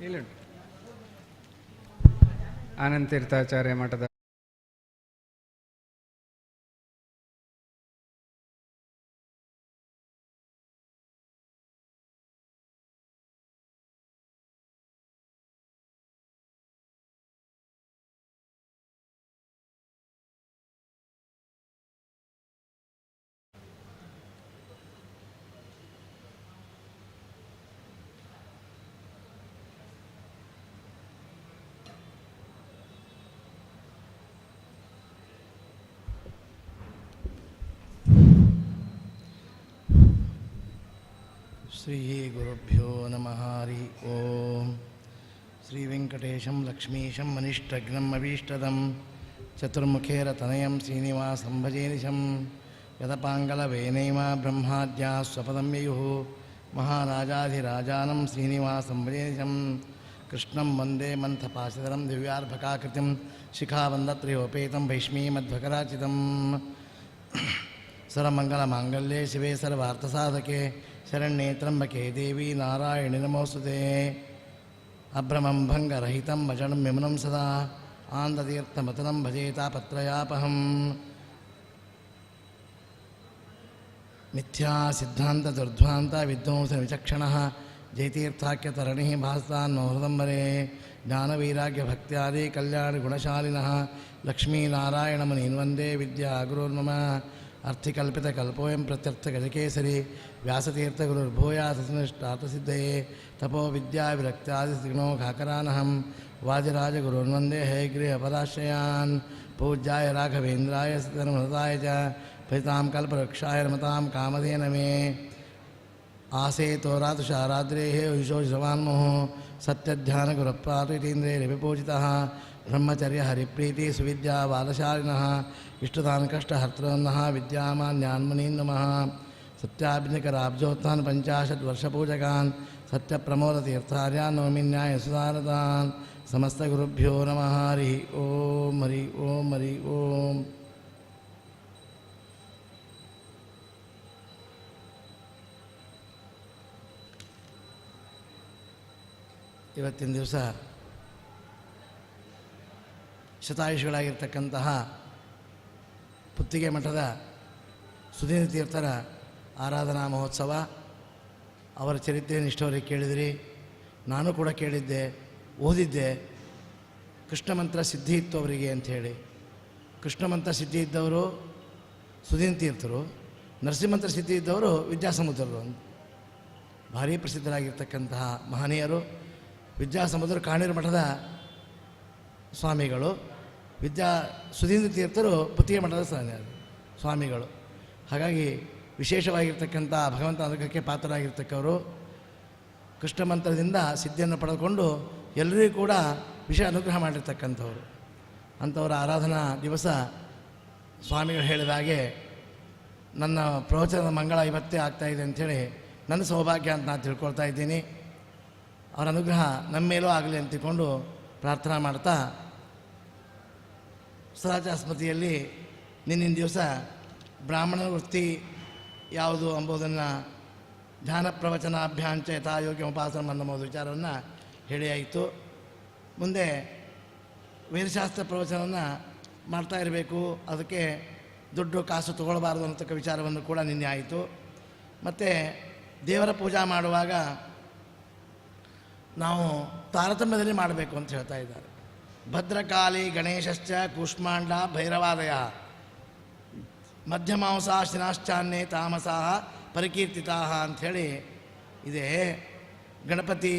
ಇಲ್ಲುಂಟು ಆನಂದ ತೀರ್ಥಾಚಾರ್ಯ ಮಠದ श्रीगुरुभ्यो नम। हरि ओम्। श्रीवेङ्कटेशं, लक्ष्मीशं मनिष्ठग्नम् चतुर्मुखेरतन चतुर्मुखेरतनयं श्रीनिवासं भजेनिशं यदपाङ्गलवेनैमा ब्रह्माद्याः महाराजाधिराजान, श्रीनिवास महाराजाधिराजानं श्रीनिवासं भजेनिशं कृष्णं वंदे मन्थपाशधरं, दिव्यार्भकाकृतिं, शिखावन्दत्रयोपेतं भैष्मीमध्वकराचितम् सर्वमङ्गलमाङ्गल्ये शिवे सर्वार्थसाधके। శరణ్యే త్రంబకే దేవి నారాయణి నమోస్తుతే అభ్రమం భంగరహితం వచనం విమనం సదా ఆంధ్రతీర్థమతనం భజేతాపత్రయాపహం మిథ్యా సిద్ధాంత దుర్ధ్వాంత విద్వాంస విచక్షణ జయతీర్థాఖ్యతరణి భాస్తాన్నోహృదంబరే జ్ఞానవైరాగ్యభక్త్యాది కళ్యాణగుణశాలిన లక్ష్మీనారాయణముని వందే విద్యా గురుర్మమ अर्थिकल्पितकल्पोऽयं प्रत्यर्थगजकेसरी सिद्ध तपो विद्याविरक्त्यादिसिग्नो घाकरानहं हे गृहपराश्रयान पूज्याय राघवेन्द्राय सिद्धनमृताय च, फलितां कल्पवृक्षाय रमतां कामधेन मे। आसे तोरातुषाराद्रेः ब्रह्मचर्य हरिप्रीति सुविद्या बालशालिनः इष्टदान् कष्टहर्तृन्नः विद्यामान्यान्मनीन् नमः सत्याभिनिकराब्जोत्थान् पञ्चाशद्वर्षपूजकान् सत्यप्रमोदतीर्थार्यान् नवमिन्याय सुधारतान् समस्तगुरुभ्यो नमः हरिः ॐ हरि ॐ हरि ॐ ಇವತ್ತಿನ ದಿವಸ ಶತಾಯುಷಿಗಳಾಗಿರ್ತಕ್ಕಂತಹ ಪುತ್ತಿಗೆ ಮಠದ ಸುಧೀಂದ್ರ ತೀರ್ಥರ ಆರಾಧನಾ ಮಹೋತ್ಸವ. ಅವರ ಚರಿತ್ರೆ ನಿಷ್ಠವರಿಗೆ ಕೇಳಿದಿರಿ. ನಾನು ಕೂಡ ಕೇಳಿದ್ದೆ, ಓದಿದ್ದೆ. ಕೃಷ್ಣ ಮಂತ್ರ ಸಿದ್ಧಿ ಇತ್ತು ಅವರಿಗೆ ಅಂಥೇಳಿ. ಕೃಷ್ಣ ಮಂತ್ರ ಸಿದ್ಧಿ ಇದ್ದವರು ಸುಧೀನ್ ತೀರ್ಥರು ನರಸಿಂಹಂತ್ರ ಸಿದ್ಧಿ ಇದ್ದವರು ವಿದ್ಯಾಸಮುದ್ರರು. ಅಂತ ಭಾರೀ ಪ್ರಸಿದ್ಧರಾಗಿರ್ತಕ್ಕಂತಹ ಮಹನೀಯರು, ವಿದ್ಯಾಸಮುದ್ರ ಕಾಣೀರು ಮಠದ ಸ್ವಾಮಿಗಳು. ವಿದ್ಯಾ ಸುಧೀಂದ್ರ ತೀರ್ಥರು ಪುತ್ತಿಗೆ ಮಠದ ಸ್ವಾಮಿಗಳು. ಹಾಗಾಗಿ ವಿಶೇಷವಾಗಿರ್ತಕ್ಕಂಥ ಭಗವಂತ ಅನುಗ್ರಹಕ್ಕೆ ಪಾತ್ರರಾಗಿರ್ತಕ್ಕವರು ಕೃಷ್ಣ ಮಂತ್ರದಿಂದ ಸಿದ್ಧಿಯನ್ನು ಪಡೆದುಕೊಂಡು ಎಲ್ಲರಿಗೂ ಕೂಡ ವಿಷಯ ಅನುಗ್ರಹ ಮಾಡಿರ್ತಕ್ಕಂಥವ್ರು. ಅಂಥವರ ಆರಾಧನಾ ದಿವಸ ಸ್ವಾಮಿಗಳು ಹೇಳಿದ ಹಾಗೆ ನನ್ನ ಪ್ರವಚನದ ಮಂಗಳ ಇವತ್ತೇ ಆಗ್ತಾಯಿದೆ ಅಂಥೇಳಿ ನನ್ನ ಸೌಭಾಗ್ಯ ಅಂತ ನಾನು ತಿಳ್ಕೊಳ್ತಾ ಇದ್ದೀನಿ. ಅವರ ಅನುಗ್ರಹ ನಮ್ಮ ಮೇಲೂ ಆಗಲಿ ಅಂತ ತಿಳ್ಕೊಂಡು ಪ್ರಾರ್ಥನಾ ಮಾಡ್ತಾ ಸಹಜ ಸ್ಮೃತಿಯಲ್ಲಿ ನಿನ್ನಿನ ದಿವಸ ಬ್ರಾಹ್ಮಣ ವೃತ್ತಿ ಯಾವುದು ಎಂಬುದನ್ನು ಧ್ಯಾನ ಪ್ರವಚನ ಪ್ರವಚನಾಭ್ಯಾಂಚ ಯಥಾಯೋಗ್ಯ ಉಪಾಸನ ಅನ್ನೋ ವಿಚಾರವನ್ನು ಹೇಳಿ ಆಯಿತು ಮುಂದೆ ವೀರಶಾಸ್ತ್ರ ಪ್ರವಚನವನ್ನು ಮಾಡ್ತಾ ಇರಬೇಕು. ಅದಕ್ಕೆ ದುಡ್ಡು ಕಾಸು ತಗೊಳ್ಬಾರ್ದು ಅನ್ನತಕ್ಕ ವಿಚಾರವನ್ನು ಕೂಡ ನಿನ್ನೆ ಆಯಿತು. ಮತ್ತು ದೇವರ ಪೂಜಾ ಮಾಡುವಾಗ ನಾವು ತಾರತಮ್ಯದಲ್ಲಿ ಮಾಡಬೇಕು ಅಂತ ಹೇಳ್ತಾ ಇದ್ದಾರೆ. ಭದ್ರಕಾಳಿ ಗಣೇಶಶ್ಚ ಕೂಷ್ಮಾಂಡ ಭೈರವಾದಯ. ಮಧ್ಯಮಾಂಸ ಶಿನಾಶ್ಚಾನ್ಯೇ ತಾಮಸಾಹ ಪರಿಕೀರ್ತಿತಾ ಅಂಥೇಳಿ ಇದೆ. ಗಣಪತಿ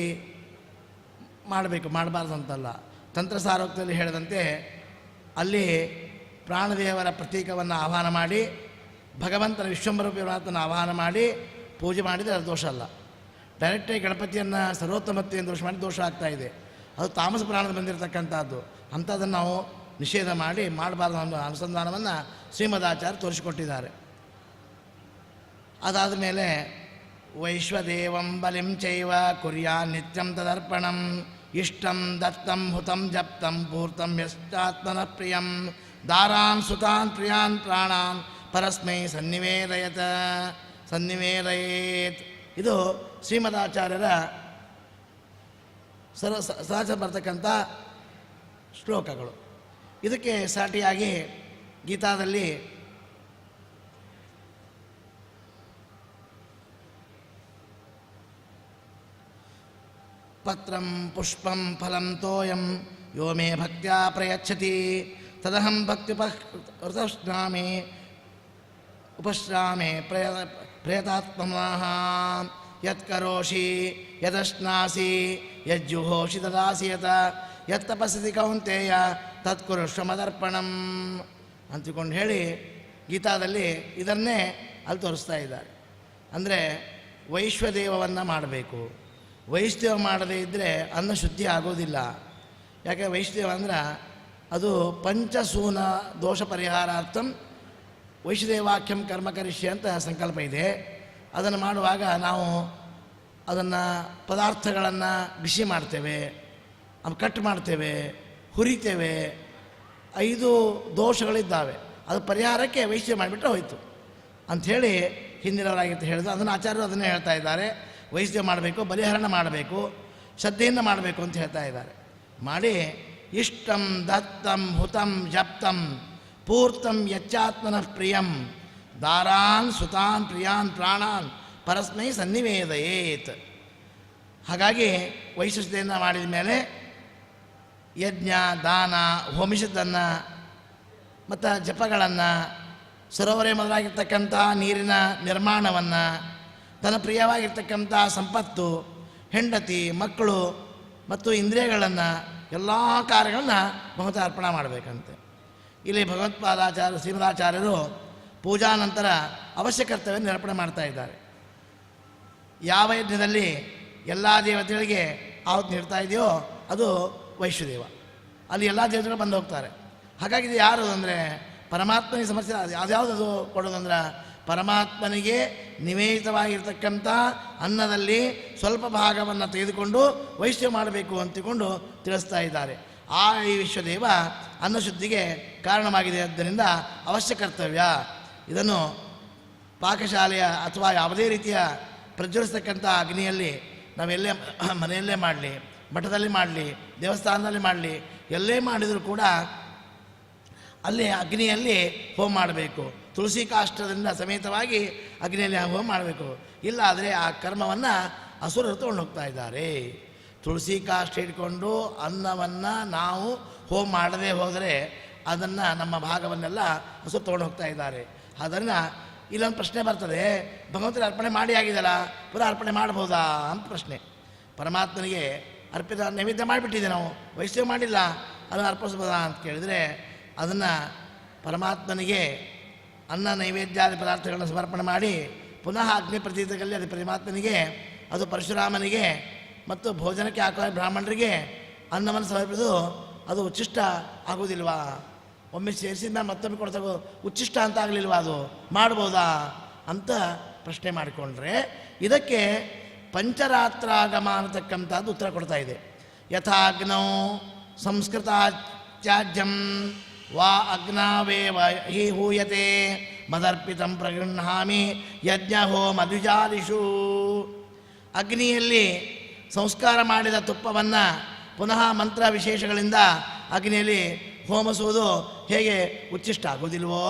ಮಾಡಬೇಕು ಮಾಡಬಾರ್ದು ಅಂತಲ್ಲ ತಂತ್ರಸಾರೋಕ್ತದಲ್ಲಿ ಹೇಳಿದಂತೆ ಅಲ್ಲಿ ಪ್ರಾಣದೇವರ ಪ್ರತೀಕವನ್ನು ಆಹ್ವಾನ ಮಾಡಿ, ಭಗವಂತನ ವಿಶ್ವಂಬರ ಪರಮಾತ್ಮನ ಆಹ್ವಾನ ಮಾಡಿ ಪೂಜೆ ಮಾಡಿದರೆ ಅದು ದೋಷ ಅಲ್ಲ. ಡೈರೆಕ್ಟಾಗಿ ಗಣಪತಿಯನ್ನು ಸರ್ವೋತ್ತಮತ್ತೆಯನ್ನು ದೋಷ ಮಾಡಿ ದೋಷ ಆಗ್ತಾ ಇದೆ. ಅದು ತಾಮಸ ಪ್ರಾಣದ ಬಂದಿರತಕ್ಕಂಥದ್ದು. ಅಂಥದ್ದನ್ನು ನಾವು ನಿಷೇಧ ಮಾಡಿ ಮಾಡಬಾರ್ದು ಅನ್ನೋ ಅನುಸಂಧಾನವನ್ನು ಶ್ರೀಮದಾಚಾರ್ಯ ತೋರಿಸಿಕೊಟ್ಟಿದ್ದಾರೆ. ಅದಾದ ಮೇಲೆ, ವೈಶ್ವದೇವಂ ಬಲಿಂ ಚೈವ ಕುರಿಯಾ ನಿತ್ಯಂ ತದರ್ಪಣಂ, ಇಷ್ಟಂ ದತ್ತಂ ಹುತಂ ಜಪ್ತಂ ಪೂರ್ತಂ ಯಶ್ಚಾತ್ಮನ ಪ್ರಿಯಂ ದಾರಾನ್ ಸುತಾನ್ ಪ್ರಿಯಾನ್ ಪ್ರಾಣಾನ್ ಪರಸ್ಮೈ ಸನ್ನಿವೇದಯತ, ಸನ್ನಿವೇದಯೇತ್. ಇದು ಶ್ರೀಮದಾಚಾರ್ಯರ ಸರ ಸಹಜ ಬರ್ತಕ್ಕಂಥ ಶ್ಲೋಕಗಳು. ಇದಕ್ಕೆ ಸಾಟಿಯಾಗಿ ಗೀತಾದಲ್ಲಿ ಪತ್ರಂ ಪುಷ್ಪಂ ಫಲಂ ತೋಯಂ ಯೋ ಮೇ ಭಕ್ತ್ಯಾ ಪ್ರಯಚ್ಛತಿ. ತದಹಂ ಭಕ್ತಿ ಉಪಶ್ನಾಮಿ ಉಪಶ್ರಾಮೆ ಪ್ರಯ ಪ್ರಯತಾತ್ಮನಃ ಯತ್ಕರೋಷಿ ಯದಶ್ನಾಸಿ ಯಜ್ಜುಹೋಷಿ ದಾಸಿಯತ ಯತ್ತಪಸತಿ ಕೌಂತೆಯ, ತತ್ಕುರು ಶ್ರಮದರ್ಪಣಂ ಅಂತಿಕೊಂಡು ಹೇಳಿ ಗೀತಾದಲ್ಲಿ ಇದನ್ನೇ ಅಲ್ಲಿ ತೋರಿಸ್ತಾ ಇದ್ದಾರೆ. ಅಂದರೆ ವೈಶ್ವದೇವವನ್ನು ಮಾಡಬೇಕು. ವೈಷ್ಣವ ಮಾಡದೇ ಇದ್ದರೆ ಅನ್ನ ಶುದ್ಧಿ ಆಗೋದಿಲ್ಲ. ಯಾಕೆ ವೈಷ್ಣವ ಅಂದ್ರೆ ಅದು ಪಂಚಸೂನ ದೋಷ ಪರಿಹಾರಾರ್ಥಂ ವೈಷ್ಣದೇವಾಖ್ಯಂ ಕರ್ಮ ಕರಿಷ್ಯ ಅಂತ ಸಂಕಲ್ಪ ಇದೆ. ಅದನ್ನು ಮಾಡುವಾಗ ನಾವು ಅದನ್ನು ಪದಾರ್ಥಗಳನ್ನು ಬಿಸಿ ಮಾಡ್ತೇವೆ ಕಟ್ ಮಾಡ್ತೇವೆ, ಹುರಿತೇವೆ, ಐದು ದೋಷಗಳಿದ್ದಾವೆ. ಅದು ಪರಿಹಾರಕ್ಕೆ ವೈಶ್ಯ ಮಾಡಿಬಿಟ್ರೆ ಹೋಯಿತು. ಅಂಥೇಳಿ ಹಿಂದಿನವರಾಗಿತ್ತು ಹೇಳಿದ್ರು. ಅದನ್ನು ಆಚಾರ್ಯರು ಅದನ್ನೇ ಹೇಳ್ತಾ ಇದ್ದಾರೆ. ವೈಶ್ಯ ಮಾಡಬೇಕು, ಬಲಿಹರಣ ಮಾಡಬೇಕು, ಶ್ರದ್ಧೆಯಿಂದ ಮಾಡಬೇಕು ಅಂತ ಹೇಳ್ತಾ ಇದ್ದಾರೆ. ಮಾಡಿ ಇಷ್ಟಂ ದತ್ತಂ ಹುತಂ ಜಪ್ತಂ ಪೂರ್ತಂ ಯಚ್ಚಾತ್ಮನಃ ಪ್ರಿಯಂ ದಾರಾನ್ ಸುತಾನ್ ಪ್ರಿಯಾನ್ ಪ್ರಾಣಾನ್ ಪರಸ್ಮೈ ಸನ್ನಿವೇದಯೇತ್. ಹಾಗಾಗಿ ವೈಶಿಷ್ಟ್ಯದಿಂದ ಮಾಡಿದ ಮೇಲೆ ಯಜ್ಞ, ದಾನ ಹೋಮಿಸಿದ್ದನ್ನು ಮತ್ತು ಜಪಗಳನ್ನು, ಸರೋವರೆ ಮೊದಲಾಗಿರ್ತಕ್ಕಂಥ ನೀರಿನ ನಿರ್ಮಾಣವನ್ನು ತನ್ನ ಪ್ರಿಯವಾಗಿರ್ತಕ್ಕಂಥ ಸಂಪತ್ತು, ಹೆಂಡತಿ, ಮಕ್ಕಳು ಮತ್ತು ಇಂದ್ರಿಯಗಳನ್ನು ಎಲ್ಲ ಕಾರ್ಯಗಳನ್ನು ಭಗವಂತ ಅರ್ಪಣೆ ಮಾಡಬೇಕಂತೆ. ಇಲ್ಲಿ ಭಗವತ್ಪಾದಾಚಾರ್ಯ ಶ್ರೀಮದಾಚಾರ್ಯರು ಪೂಜಾ ನಂತರ ಅವಶ್ಯ ಕರ್ತವ್ಯ ನಿರೂಪಣೆ ಮಾಡ್ತಾ ಇದ್ದಾರೆ. ಯಾವ ಯಜ್ಞದಲ್ಲಿ ಎಲ್ಲ ದೇವತೆಗಳಿಗೆ ಆಹುತಿ ನೀಡ್ತಾ ಇದೆಯೋ ಅದು ವೈಶ್ವದೇವ ಅಲ್ಲಿ ಎಲ್ಲ ದೇವತೆಗಳು ಬಂದು ಹೋಗ್ತಾರೆ. ಹಾಗಾಗಿ ಇದು ಯಾರು ಅಂದರೆ ಪರಮಾತ್ಮನಿಗೆ ಸಮಸ್ಯೆ ಅದು ಕೊಡೋದಂದ್ರೆ ಪರಮಾತ್ಮನಿಗೆ ನಿವೇದಿತವಾಗಿರ್ತಕ್ಕಂಥ ಅನ್ನದಲ್ಲಿ ಸ್ವಲ್ಪ ಭಾಗವನ್ನು ತೆಗೆದುಕೊಂಡು ವೈಶ್ಯ ಮಾಡಬೇಕು ಅಂತಿಕೊಂಡು ತಿಳಿಸ್ತಾ ಇದ್ದಾರೆ. ಆ ಈ ವಿಶ್ವದೇವ ಅನ್ನಶುದ್ಧಿಗೆ ಕಾರಣವಾಗಿದೆ ಆದ್ದರಿಂದ ಅವಶ್ಯ ಕರ್ತವ್ಯ. ಇದನ್ನು ಪಾಕಶಾಲೆಯ ಅಥವಾ ಯಾವುದೇ ರೀತಿಯ ಪ್ರಜ್ವಲಿಸ್ತಕ್ಕಂಥ ಅಗ್ನಿಯಲ್ಲಿ ನಾವೆಲ್ಲೇ ಮನೆಯಲ್ಲೇ ಮಾಡಲಿ, ಮಠದಲ್ಲಿ ಮಾಡಲಿ, ದೇವಸ್ಥಾನದಲ್ಲಿ ಮಾಡಲಿ, ಎಲ್ಲೇ ಮಾಡಿದರೂ ಕೂಡ ಅಲ್ಲಿ ಅಗ್ನಿಯಲ್ಲಿ ಹೋಮ ಮಾಡಬೇಕು. ತುಳಸಿ ಕಾಷ್ಟದಿಂದ ಸಮೇತವಾಗಿ ಅಗ್ನಿಯಲ್ಲಿ ಹೋಮ ಮಾಡಬೇಕು. ಇಲ್ಲ ಆದರೆ ಆ ಕರ್ಮವನ್ನು ಹಸುರರು ತಗೊಂಡು ಹೋಗ್ತಾ ಇದ್ದಾರೆ. ತುಳಸಿ ಕಾಷ್ಟ ಹಿಡ್ಕೊಂಡು ಅನ್ನವನ್ನು ನಾವು ಹೋಮ ಮಾಡದೇ ಹೋದರೆ ಅದನ್ನು ನಮ್ಮ ಭಾಗವನ್ನೆಲ್ಲ ಹಸು ತಗೊಂಡು ಹೋಗ್ತಾ ಇದ್ದಾರೆ. ಅದನ್ನು ಇಲ್ಲೊಂದು ಪ್ರಶ್ನೆ ಬರ್ತದೆ. ಭಗವಂತನ ಅರ್ಪಣೆ ಮಾಡಿ ಆಗಿದೆಲ್ಲ ಪುನಃ ಅರ್ಪಣೆ ಮಾಡ್ಬೋದಾ ಅಂತ ಪ್ರಶ್ನೆ. ಪರಮಾತ್ಮನಿಗೆ ಅರ್ಪಿತ ನೈವೇದ್ಯ ಮಾಡಿಬಿಟ್ಟಿದೆ ನಾವು. ವೈಷ್ಣವ ಮಾಡಿಲ್ಲ, ಅದನ್ನು ಅರ್ಪಿಸ್ಬೋದಾ ಅಂತ ಕೇಳಿದರೆ, ಅದನ್ನು ಪರಮಾತ್ಮನಿಗೆ ಅನ್ನ ನೈವೇದ್ಯಾದಿ ಪದಾರ್ಥಗಳನ್ನು ಸಮರ್ಪಣೆ ಮಾಡಿ, ಪುನಃ ಅಗ್ನಿ ಪ್ರತೀತಗಳಲ್ಲಿ ಅದು ಪರಮಾತ್ಮನಿಗೆ, ಅದು ಪರಶುರಾಮನಿಗೆ ಮತ್ತು ಭೋಜನಕ್ಕೆ ಹಾಕುವ ಬ್ರಾಹ್ಮಣರಿಗೆ ಅನ್ನವನ್ನು ಸಮರ್ಪಿಸೋದು ಅದು ಉಚ್ಚಿಷ್ಟ ಆಗೋದಿಲ್ವಾ ಒಮ್ಮೆ ಸೇರಿಸಿದ ಮೇಲೆ ಮತ್ತೊಮ್ಮೆ ಕೊಡ್ತಾಗೋ, ಉಚ್ಚಿಷ್ಟ ಅಂತ ಆಗಲಿಲ್ವ ಅದು? ಮಾಡ್ಬೋದಾ? ಅಂತ ಪ್ರಶ್ನೆ ಮಾಡಿಕೊಂಡ್ರೆ, ಇದಕ್ಕೆ ಪಂಚರಾತ್ರಾಗಮ ಅನ್ನತಕ್ಕಂಥದ್ದು ಉತ್ತರ ಕೊಡ್ತಾ ಇದೆ. ಯಥಾಗ್ನೌ ಸಂಸ್ಕೃತ ತ್ಯಾಜ್ಯಂ ವಾ ಅಗ್ನಾವೇವ ಹಿ ಹೂಯತೆ ಮದರ್ಪಿತಂ ಪ್ರಗೃಹಾಮಿ ಯಜ್ಞ ಮಧುಜಾಲಿಷು. ಅಗ್ನಿಯಲ್ಲಿ ಸಂಸ್ಕಾರ ಮಾಡಿದ ತುಪ್ಪವನ್ನು ಪುನಃ ಮಂತ್ರ ವಿಶೇಷಗಳಿಂದ ಅಗ್ನಿಯಲ್ಲಿ ಹೋಮಿಸುವುದು ಹೇಗೆ ಉಚ್ಚಿಷ್ಟ ಆಗೋದಿಲ್ವೋ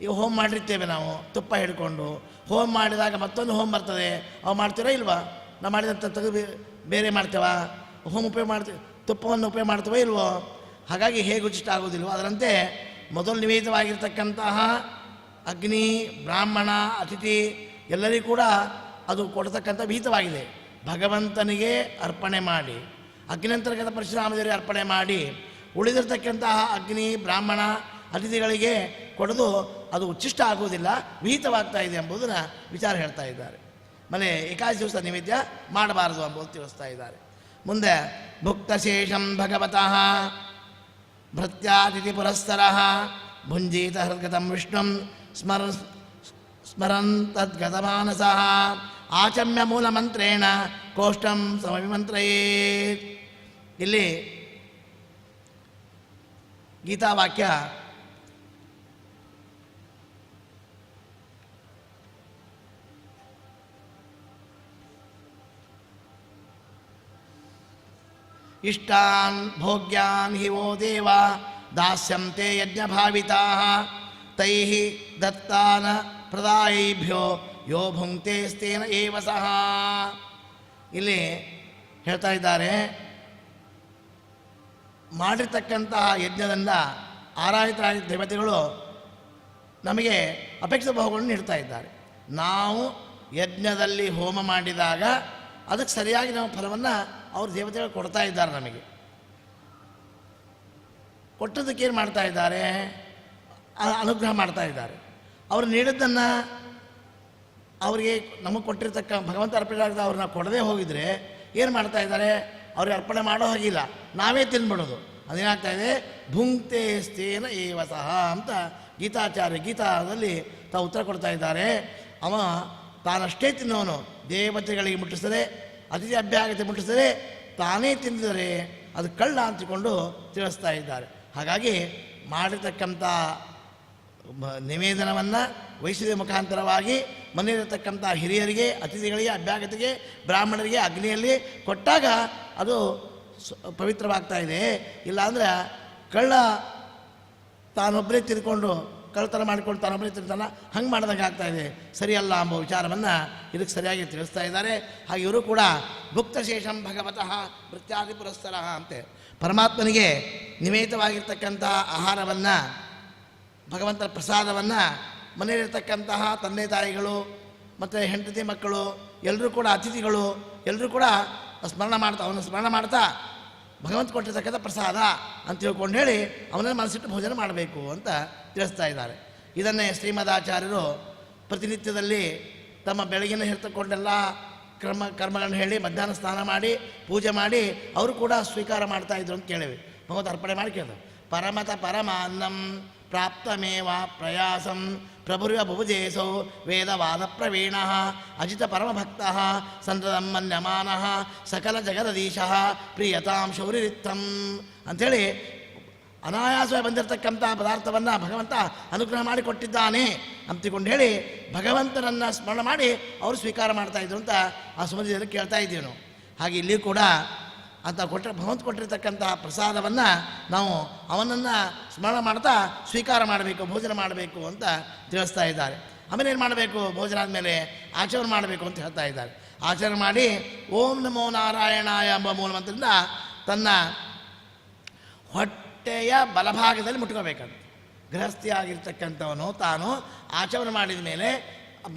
ಈಗ ಹೋಮ್ ಮಾಡಿರ್ತೇವೆ ನಾವು, ತುಪ್ಪ ಹಿಡ್ಕೊಂಡು. ಹೋಮ್ ಮಾಡಿದಾಗ ಮತ್ತೊಂದು ಹೋಮ್ ಬರ್ತದೆ. ಅವು ಮಾಡ್ತೀರಾ ಇಲ್ವಾ? ನಾವು ಮಾಡಿದಂಥ ತೆಗೆದು ಬೇರೆ ಮಾಡ್ತೇವ? ಹೋಮ್ ಉಪಯೋಗ ಮಾಡ್ತೀವಿ ತುಪ್ಪವನ್ನು ಉಪಯೋಗ ಮಾಡ್ತೇವೋ ಇಲ್ವೋ? ಹಾಗಾಗಿ ಹೇಗೆ ಉಚ್ಚಿಷ್ಟ ಆಗೋದಿಲ್ವೋ ಅದರಂತೆ ಮೊದಲು ನಿವೇದಿತವಾಗಿರ್ತಕ್ಕಂತಹ ಅಗ್ನಿ, ಬ್ರಾಹ್ಮಣ, ಅತಿಥಿ ಎಲ್ಲರಿಗೂ ಕೂಡ ಅದು ಕೊಡ್ತಕ್ಕಂಥ ವಿಹಿತವಾಗಿದೆ. ಭಗವಂತನಿಗೆ ಅರ್ಪಣೆ ಮಾಡಿ ಅಗ್ನಿಯಂತರ್ಗತ ಪರಶುರಾಮದೇವರಿಗೆ ಅರ್ಪಣೆ ಮಾಡಿ ಉಳಿದಿರ್ತಕ್ಕಂತಹ ಅಗ್ನಿ, ಬ್ರಾಹ್ಮಣ, ಅತಿಥಿಗಳಿಗೆ ಕೊಡೋದು ಅದು ಉಚ್ಚಿಷ್ಟ ಆಗುವುದಿಲ್ಲ, ವಿಹಿತವಾಗ್ತಾ ಇದೆ ಎಂಬುದನ್ನು ವಿಚಾರ ಹೇಳ್ತಾ ಇದ್ದಾರೆ. ಮನೆ ಏಕಾದಶಿ ದಿವಸ ನೈವೇದ್ಯ ಮಾಡಬಾರದು ಎಂಬುದು ತಿಳಿಸ್ತಾ ಇದ್ದಾರೆ. ಮುಂದೆ, ಭುಕ್ತಶೇಷಂ ಭಗವತಃ ಭೃತ್ಯಾತಿಥಿ ಪುರಸ್ತರ ಭುಂಜೀತ ಹೃದ್ಗತಂ ವಿಷ್ಣುಂ ಸ್ಮರ, ಸ್ಮರನ್ ತದ್ಗತಮಾನಸ ಆಚಮ್ಯ ಮೂಲ ಮಂತ್ರೇಣ ಕೋಷ್ಟಂ ಸಮವಿಮಂತ್ರಯೇತ್. ಇಲ್ಲಿ ಗೀತಾವಾಕ್ಯ. ಇಷ್ಟಾನ್ ಭೋಗ್ಯಾನ್ ಹಿ ವೋ ದೇವ ದಾಸ್ಯಂತೆ ಯಜ್ಞಭಾವಿತಾ ತೈ ದತ್ತಾನ ಪ್ರದಾಯಿಭ್ಯೋ ಯೋ ಭುಂಕ್ತೆ ಸ್ತೇನ ಏವ ಸಹ ಇಲ್ಲಿ ಹೇಳ್ತಾ ಇದ್ದಾರೆ ಮಾಡಿರ್ತಕ್ಕಂತಹ ಯಜ್ಞದಿಂದ ಆರಾಧಿತರಾದ ದೇವತೆಗಳು ನಮಗೆ ಅಪೇಕ್ಷಿತ ಭಾವಗಳನ್ನು ನೀಡ್ತಾ ಇದ್ದಾರೆ. ನಾವು ಯಜ್ಞದಲ್ಲಿ ಹೋಮ ಮಾಡಿದಾಗ ಅದಕ್ಕೆ ಸರಿಯಾಗಿ ನಾವು ಫಲವನ್ನು ಅವ್ರ ದೇವತೆಗಳು ಕೊಡ್ತಾ ಇದ್ದಾರೆ ನಮಗೆ. ಕೊಟ್ಟದಕ್ಕೆ ಏನು ಮಾಡ್ತಾ ಇದ್ದಾರೆ? ಅನುಗ್ರಹ ಮಾಡ್ತಾ ಇದ್ದಾರೆ. ಅವರು ನೀಡಿದ್ದನ್ನು ಅವರಿಗೆ ನಮಗೆ ಕೊಟ್ಟಿರ್ತಕ್ಕ ಭಗವಂತ ಅರ್ಪಣೆ ಆಗಿದ ಅವ್ರನ್ನ ಕೊಡದೇ ಹೋಗಿದ್ರೆ ಏನು ಮಾಡ್ತಾ ಇದ್ದಾರೆ? ಅವ್ರಿಗೆ ಅರ್ಪಣೆ ಮಾಡೋ ಹಾಗಿಲ್ಲ. ನಾವೇ ತಿನ್ಬಿಡೋದು. ಅದೇನಾಗ್ತಾ ಇದೆ? ಭುಂಕ್ತೆ ಸ್ಥೇನ ಏವಸಹ ಅಂತ ಗೀತಾಚಾರ್ಯ ಗೀತಾದಲ್ಲಿ ತಾವು ಉತ್ತರ ಕೊಡ್ತಾ ಇದ್ದಾರೆ. ಅವ ತಾನಷ್ಟೇ ತಿನ್ನೋನು. ದೇವತೆಗಳಿಗೆ ಮುಟ್ಟಿಸಿದರೆ ಅತಿಥಿ ಅಭ್ಯಾಗತೆ ಮುಟ್ಟಿಸಿದರೆ ತಾನೇ ತಿಂದಿದರೆ ಅದು ಕಳ್ಳ ಅಂತಿಕೊಂಡು ತಿಳಿಸ್ತಾ ಇದ್ದಾರೆ. ಹಾಗಾಗಿ ಮಾಡಿರ್ತಕ್ಕಂಥ ನಿವೇದನವನ್ನು ವೈಶ್ಯ ಮುಖಾಂತರವಾಗಿ ಮನೆಯಲ್ಲಿರತಕ್ಕಂಥ ಹಿರಿಯರಿಗೆ, ಅತಿಥಿಗಳಿಗೆ, ಅಭ್ಯಾಗತಿಗೆ, ಬ್ರಾಹ್ಮಣರಿಗೆ, ಅಗ್ನಿಯಲ್ಲಿ ಕೊಟ್ಟಾಗ ಅದು ಪವಿತ್ರವಾಗ್ತಾ ಇದೆ. ಇಲ್ಲಾಂದ್ರೆ ಕಳ್ಳ ತಾನೊಬ್ಬರೇ ತಿರ್ಕೊಂಡು, ಕಳ್ಳತನ ಮಾಡಿಕೊಂಡು ತಾನೊಬ್ಬರೇ ತಿರ್ತಾನ ಹಂಗೆ ಮಾಡಿದಂಗೆ ಇದೆ. ಸರಿಯಲ್ಲ ಎಂಬ ವಿಚಾರವನ್ನು ಇದಕ್ಕೆ ಸರಿಯಾಗಿ ತಿಳಿಸ್ತಾ ಇದ್ದಾರೆ. ಹಾಗೆ ಇವರು ಕೂಡ ಗುಪ್ತಶೇಷಂ ಭಗವತಃ ಮೃತ್ಯಾದಿ ಪುರಸ್ತರ ಅಂತೆ. ಪರಮಾತ್ಮನಿಗೆ ನಿಮಿತವಾಗಿರ್ತಕ್ಕಂಥ ಆಹಾರವನ್ನು, ಭಗವಂತನ ಪ್ರಸಾದವನ್ನು ಮನೆಯಲ್ಲಿರ್ತಕ್ಕಂತಹ ತಂದೆ ತಾಯಿಗಳು, ಮತ್ತು ಹೆಂಡತಿ ಮಕ್ಕಳು ಎಲ್ಲರೂ ಕೂಡ ಅತಿಥಿಗಳು ಎಲ್ಲರೂ ಕೂಡ ಸ್ಮರಣ ಮಾಡ್ತಾ ಅವನ ಸ್ಮರಣ ಮಾಡ್ತಾ ಭಗವಂತ ಕೊಟ್ಟಿರ್ತಕ್ಕಂಥ ಪ್ರಸಾದ ಅಂತ ತಿಳ್ಕೊಂಡು ಹೇಳಿ ಅವನನ್ನು ಮನಸ್ಸಿಟ್ಟು ಭೋಜನ ಮಾಡಬೇಕು ಅಂತ ತಿಳಿಸ್ತಾ ಇದ್ದಾರೆ. ಇದನ್ನೇ ಶ್ರೀಮದಾಚಾರ್ಯರು ಪ್ರತಿನಿತ್ಯದಲ್ಲಿ ತಮ್ಮ ಬೆಳಗಿನ ಹಿಡಿದುಕೊಂಡೆಲ್ಲ ಕ್ರಮ, ಕರ್ಮಗಳನ್ನು ಹೇಳಿ ಮಧ್ಯಾಹ್ನ ಸ್ನಾನ ಮಾಡಿ, ಪೂಜೆ ಮಾಡಿ ಅವರು ಕೂಡ ಸ್ವೀಕಾರ ಮಾಡ್ತಾ ಇದ್ರು ಅಂತ ಕೇಳಿವಿ. ಭಗವಂತ ಅರ್ಪಣೆ ಮಾಡಿ ಕೇಳಿದ್ರು ಪರಮತ ಪರಮಾನ್ನಂ ಪ್ರಾಪ್ತಮೇವ ಪ್ರಯಾಸಂ ಪ್ರಭುರ್ವ ಭುಭುಜೇಸೌ ವೇದವಾದ ಪ್ರವೀಣ ಅಜಿತ ಪರಮಭಕ್ತ ಸಂತದಂ ಮನ್ಯಮಾನ ಸಕಲ ಜಗದೀಶ ಪ್ರಿಯತಾಂ ಶೌರಿರಿತ್ತಂ ಅಂಥೇಳಿ ಅನಾಯಾಸವಾಗಿ ಬಂದಿರತಕ್ಕಂಥ ಪದಾರ್ಥವನ್ನು ಭಗವಂತ ಅನುಗ್ರಹ ಮಾಡಿಕೊಟ್ಟಿದ್ದಾನೆ ಅಂತಿಕೊಂಡು ಹೇಳಿ ಭಗವಂತನನ್ನು ಸ್ಮರಣ ಮಾಡಿ ಅವರು ಸ್ವೀಕಾರ ಮಾಡ್ತಾ ಇದ್ರು ಅಂತ ಆ ಸುಮಧಿಯಲ್ಲಿ ಕೇಳ್ತಾ ಇದ್ದೀವಿ ಹಾಗೆ ಇಲ್ಲಿ ಕೂಡ ಅಂತ ಕೊಟ್ಟರೆ ಭಗವಂತ ಕೊಟ್ಟಿರ್ತಕ್ಕಂತಹ ಪ್ರಸಾದವನ್ನು ನಾವು ಅವನನ್ನು ಸ್ಮರಣ ಮಾಡ್ತಾ ಸ್ವೀಕಾರ ಮಾಡಬೇಕು, ಭೋಜನ ಮಾಡಬೇಕು ಅಂತ ತಿಳಿಸ್ತಾ ಇದ್ದಾರೆ. ಆಮೇಲೆ ಏನು ಮಾಡಬೇಕು? ಭೋಜನ ಆದಮೇಲೆ ಆಚರಣೆ ಮಾಡಬೇಕು ಅಂತ ಹೇಳ್ತಾ ಇದ್ದಾರೆ. ಆಚರಣೆ ಮಾಡಿ ಓಂ ನಮೋ ನಾರಾಯಣಾಯ ಎಂಬ ಮೂಲಮಂತ್ರದಿಂದ ತನ್ನ ಹೊಟ್ಟೆಯ ಬಲಭಾಗದಲ್ಲಿ ಮುಟ್ಕೋಬೇಕಂತ ಗೃಹಸ್ಥಿಯಾಗಿರ್ತಕ್ಕಂಥವನು ತಾನು ಆಚರಣೆ ಮಾಡಿದ ಮೇಲೆ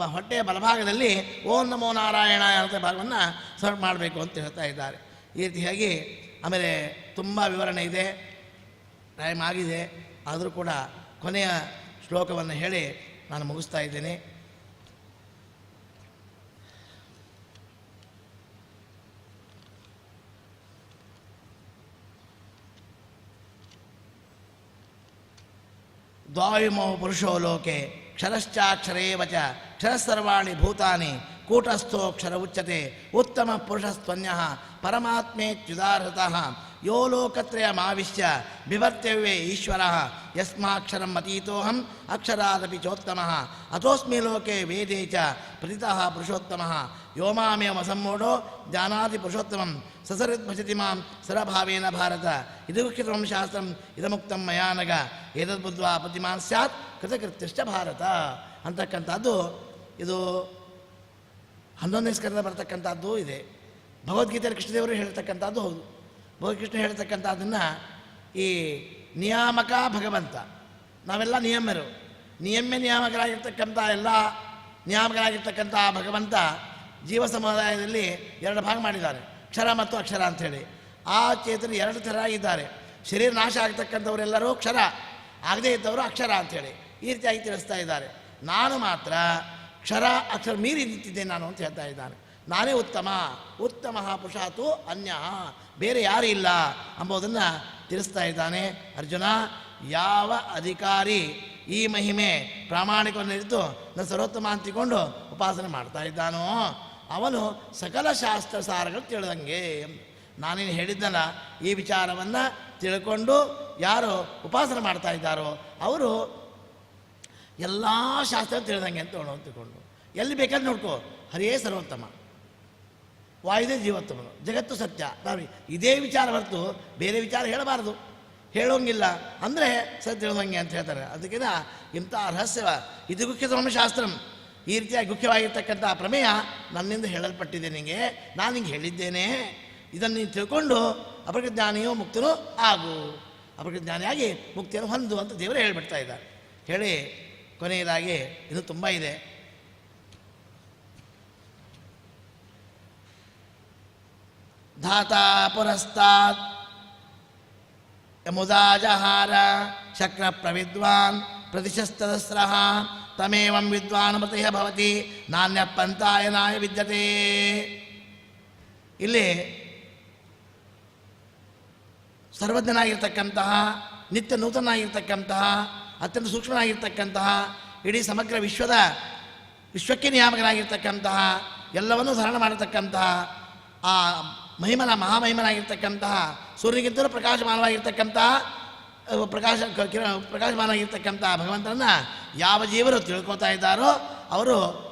ಹೊಟ್ಟೆಯ ಬಲಭಾಗದಲ್ಲಿ ಓಂ ನಮೋ ನಾರಾಯಣ ಅಂತ ಭಾಗವನ್ನು ಸರ್ವ್ ಮಾಡಬೇಕು ಅಂತ ಹೇಳ್ತಾ ಇದ್ದಾರೆ. ಈ ರೀತಿಯಾಗಿ ಆಮೇಲೆ ತುಂಬ ವಿವರಣೆ ಇದೆ, ಟೈಮ್ ಆಗಿದೆ, ಆದರೂ ಕೂಡ ಕೊನೆಯ ಶ್ಲೋಕವನ್ನು ಹೇಳಿ ನಾನು ಮುಗಿಸ್ತಾ ಇದ್ದೇನೆ. ದ್ವಾಯುಮೋ ಪುರುಷೋ ಲೋಕೆ ಕ್ಷರಶ್ಚಾಕ್ಷರೇವ ಕ್ಷರಸರ್ವಾಣಿ ಭೂತಾನಿ ಕೂಟಸ್ಥೋಕ್ಷರ ಉಚ್ಯತೆ ಉತ್ತಮ ಪುರುಷಸ್ತ್ವನ್ಯ ಪರಮಾತ್ಮೇತ್ಯುದಾರತಃ ಯೋ ಲೋಕತ್ರಯ ಮಾವಿಶ್ಯ ಬಿಭರ್ತವ್ಯೇ ಈಶ್ವರ. ಯಸ್ಮಾಕ್ಷರಂ ಅತೀತೋಹಂ, ಅಕ್ಷರಾದಪಿ ಚೋತ್ತಮ. ಅಥೋಸ್ಮಿ ಲೋಕೆ ವೇದೇ ಚ ಪ್ರತಿತಃ ಪುರುಷೋತ್ತಮ. ಯೋ ಮಾಮೇವ ಸಂಮೂಢೋ ಜಾನಾತಿ ಪುರುಷೋತ್ತಮಂ. ಸಸರಿದ್ಭಜತಿ ಮಾಂ, ಸರಭಾವೇನ ಭಾರತ. ಇದುಕ್ಷಿತಂ ಶಾಸ್ತ್ರಂ, ಇದಮುಕ್ತಂ ಮಯಾನಗ. ಏತದ್ಬುದ್ಧ್ವಾ ಪ್ರತಿಮಾನ್ ಸ್ಯಾತ್, ಕೃತಕೃತ್ಯಶ್ಚ ಭಾರತ. ಅಂತಕ್ಕಂಥದ್ದು, ಇದು ಹನ್ನೊಂದನೇ ಸ್ಕಂದ ಬರ್ತಕ್ಕಂಥದ್ದು ಇದೆ. ಭಗವದ್ಗೀತೆಯಲ್ಲಿ ಕೃಷ್ಣದೇವರು ಹೇಳ್ತಕ್ಕಂಥದ್ದು ಹೌದು. ಭಗವದ್ಕೃಷ್ಣ ಹೇಳ್ತಕ್ಕಂಥದ್ದನ್ನು ಈ ನಿಯಾಮಕ ಭಗವಂತ, ನಾವೆಲ್ಲ ನಿಯಮರು. ನಿಯಮ್ಯ ನಿಯಾಮಕರಾಗಿರ್ತಕ್ಕಂಥ ಎಲ್ಲ ನಿಯಾಮಕರಾಗಿರ್ತಕ್ಕಂಥ ಭಗವಂತ ಜೀವ ಸಮುದಾಯದಲ್ಲಿ ಎರಡು ಭಾಗ ಮಾಡಿದ್ದಾರೆ. ಕ್ಷರ ಮತ್ತು ಅಕ್ಷರ ಅಂಥೇಳಿ. ಆ ಚೇತನ ಎರಡು ಥರ ಇದ್ದಾರೆ. ಶರೀರ ನಾಶ ಆಗ್ತಕ್ಕಂಥವರೆಲ್ಲರೂ ಕ್ಷರ, ಆಗದೇ ಇದ್ದವರು ಅಕ್ಷರ ಅಂಥೇಳಿ. ಈ ರೀತಿಯಾಗಿ ತಿಳಿಸ್ತಾ ಇದ್ದಾರೆ. ನಾನು ಮಾತ್ರ ಕ್ಷರ ಅಕ್ಷರ ಮೀರಿ ನಿಂತಿದ್ದೆ ನಾನು ಅಂತ ಹೇಳ್ತಾ ಇದ್ದಾನೆ. ನಾನೇ ಉತ್ತಮ. ಉತ್ತಮ ಪುರುಷಾತು ಅನ್ಯ. ಬೇರೆ ಯಾರೂ ಇಲ್ಲ ಅಂಬೋದನ್ನು ತಿಳಿಸ್ತಾ ಇದ್ದಾನೆ ಅರ್ಜುನ. ಯಾವ ಅಧಿಕಾರಿ ಈ ಮಹಿಮೆ ಪ್ರಾಮಾಣಿಕವನ್ನು ಹಿಡಿದು ನಾನು ಸರ್ವೋತ್ತಮ ಅಂತಿಕೊಂಡು ಉಪಾಸನೆ ಮಾಡ್ತಾ ಇದ್ದಾನೋ? ಅವನು ಸಕಲ ಶಾಸ್ತ್ರ ಸಾರಗಳು ತಿಳಿದಂಗೆ. ನಾನೇನು ಹೇಳಿದ್ದಲ್ಲ, ಈ ವಿಚಾರವನ್ನು ತಿಳ್ಕೊಂಡು ಯಾರು ಉಪಾಸನೆ ಮಾಡ್ತಾ ಇದ್ದಾರೋ, ಅವರು ಎಲ್ಲ ಶಾಸ್ತ್ರ ತಿಳಿದಂಗೆ ಅಂತ ತಿಳ್ಕೊಂಡು ಎಲ್ಲಿ ಬೇಕಾದ್ರೆ ನೋಡ್ಕೋ. ಹರಿಯೇ ಸರ್ವೋತ್ತಮ. ವಾಯುದೇ ಜೀವೋತ್ತಮನು ಜಗತ್ತು ಸತ್ಯ. ನಾವು ಇದೇ ವಿಚಾರ ಹೊರತು ಬೇರೆ ವಿಚಾರ ಹೇಳಬಾರ್ದು. ಹೇಳೋಂಗಿಲ್ಲ. ಅಂದರೆ ಸತ್ಯ ಹೇಳ್ದಂಗೆ ಅಂತ ಹೇಳ್ತಾರೆ. ಅದಕ್ಕಿಂತ ಇಂಥ ರಹಸ್ಯ, ಇದು ಗುಖ್ಯ ಧರ್ಮಶಾಸ್ತ್ರಂ. ಈ ರೀತಿಯಾಗಿ ಮುಖ್ಯವಾಗಿರ್ತಕ್ಕಂಥ ಪ್ರಮೇಯ ನನ್ನಿಂದ ಹೇಳಲ್ಪಟ್ಟಿದೆ ನಿನಗೆ ನಾನು ನಿಂಗೆ ಹೇಳಿದ್ದೇನೆ. ಇದನ್ನು ನೀನು ತಿಳ್ಕೊಂಡು ಅಪರಜ್ಞಾನಿಯೋ ಮುಕ್ತನೂ ಆಗು. ಅಪರಜ್ಞಾನಿಯಾಗಿ ಮುಕ್ತಿಯನ್ನು ಹೊಂದು ಅಂತ ದೇವರು ಹೇಳಿಬಿಡ್ತಾ ಇದ್ದಾರೆ. ಹೇಳಿ ಕೊನೆಯದಾಗಿ ಇದು ತುಂಬ ಇದೆ. ಧಾತಾ ಪುರಸ್ತಾತ್. ಯಮುದಾ ಜಹಾರ ಶಕ್ರ ಪ್ರವಿದ್ವಾನ್ ಪ್ರತಿಶಸ್ತಸ್ರಹ ತಮೇವಂ ವಿದ್ವಾನ್ ಮತಯ ಭವತಿ ನಾಣ್ಯ ಪಂತಾಯನಾಯ ವಿದ್ಯತೆ. ಇಲ್ಲಿ ಸರ್ವಜ್ಞನಾಗಿರ್ತಕ್ಕಂತಹ, ನಿತ್ಯ ನೂತನಾಗಿರ್ತಕ್ಕಂತಹ, ಅತ್ಯಂತ ಸೂಕ್ಷ್ಮನಾಗಿರ್ತಕ್ಕಂತಹ, ಇಡೀ ಸಮಗ್ರ ವಿಶ್ವದ ವಿಶ್ವಕ್ಕೆ ನಿಯಾಮಕನಾಗಿರ್ತಕ್ಕಂತಹ, ಎಲ್ಲವನ್ನೂ ಧಾರಣ ಮಾಡತಕ್ಕಂತಹ ಆ ಮಹಿಮನ ಮಹಾಮಹಿಮನಾಗಿರ್ತಕ್ಕಂತಹ ಸೂರ್ಯಗಿಂತಲೂ ಪ್ರಕಾಶಮಾನವಾಗಿರ್ತಕ್ಕಂತಹ ಪ್ರಕಾಶ ಕಿರ ಪ್ರಕಾಶಮಾನವಾಗಿರ್ತಕ್ಕಂತಹ ಭಗವಂತನ ಯಾವ ಜೀವರು ತಿಳ್ಕೊತಾ ಇದ್ದಾರೋ, ಅವರು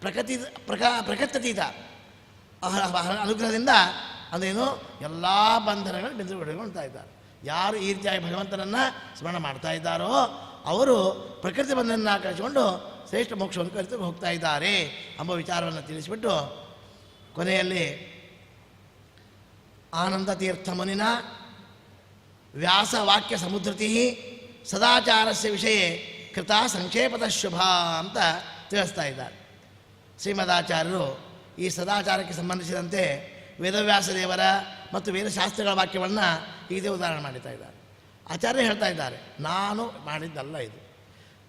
ಪ್ರಕೃತಿ, ಪ್ರಕಾ ಅಹ- ಅನುಗ್ರಹದಿಂದ ಅದೇನು, ಎಲ್ಲ ಬಂಧನಗಳು ಬಿಡುಗಡೆಗೊಳ್ತಾ ಇದ್ದಾರೆ. ಯಾರು ಈ ರೀತಿಯಾಗಿ ಭಗವಂತನನ್ನು ಸ್ಮರಣ ಮಾಡ್ತಾ ಇದ್ದಾರೋ, ಅವರು ಪ್ರಕೃತಿ ಬಂಧನ ಕಳಿಸಿಕೊಂಡು ಶ್ರೇಷ್ಠ ಮೋಕ್ಷವನ್ನು ಕಲಿತು ಹೋಗ್ತಾ ಇದ್ದಾರೆ ಎಂಬ ವಿಚಾರವನ್ನು ತಿಳಿಸಿಬಿಟ್ಟು ಕೊನೆಯಲ್ಲಿ ಆನಂದ ತೀರ್ಥ ಮುನಿನ ವ್ಯಾಸವಾಕ್ಯ ಸಮುದ್ರತಿ ಸದಾಚಾರಸ್ಯ ವಿಷಯ ಕೃತ ಸಂಕ್ಷೇಪದ ಶುಭ ಅಂತ ತಿಳಿಸ್ತಾ ಇದ್ದಾರೆ. ಶ್ರೀಮದಾಚಾರ್ಯರು ಈ ಸದಾಚಾರಕ್ಕೆ ಸಂಬಂಧಿಸಿದಂತೆ ವೇದವ್ಯಾಸ ದೇವರ ಮತ್ತು ವೇದಶಾಸ್ತ್ರಗಳ ವಾಕ್ಯವನ್ನು ಇದೇ ಉದಾಹರಣೆ ಮಾಡ್ತಾ ಇದ್ದಾರೆ. ಆಚಾರ್ಯ ಹೇಳ್ತಾ ಇದ್ದಾರೆ, ನಾನು ಮಾಡಿದ್ದಲ್ಲ ಇದು.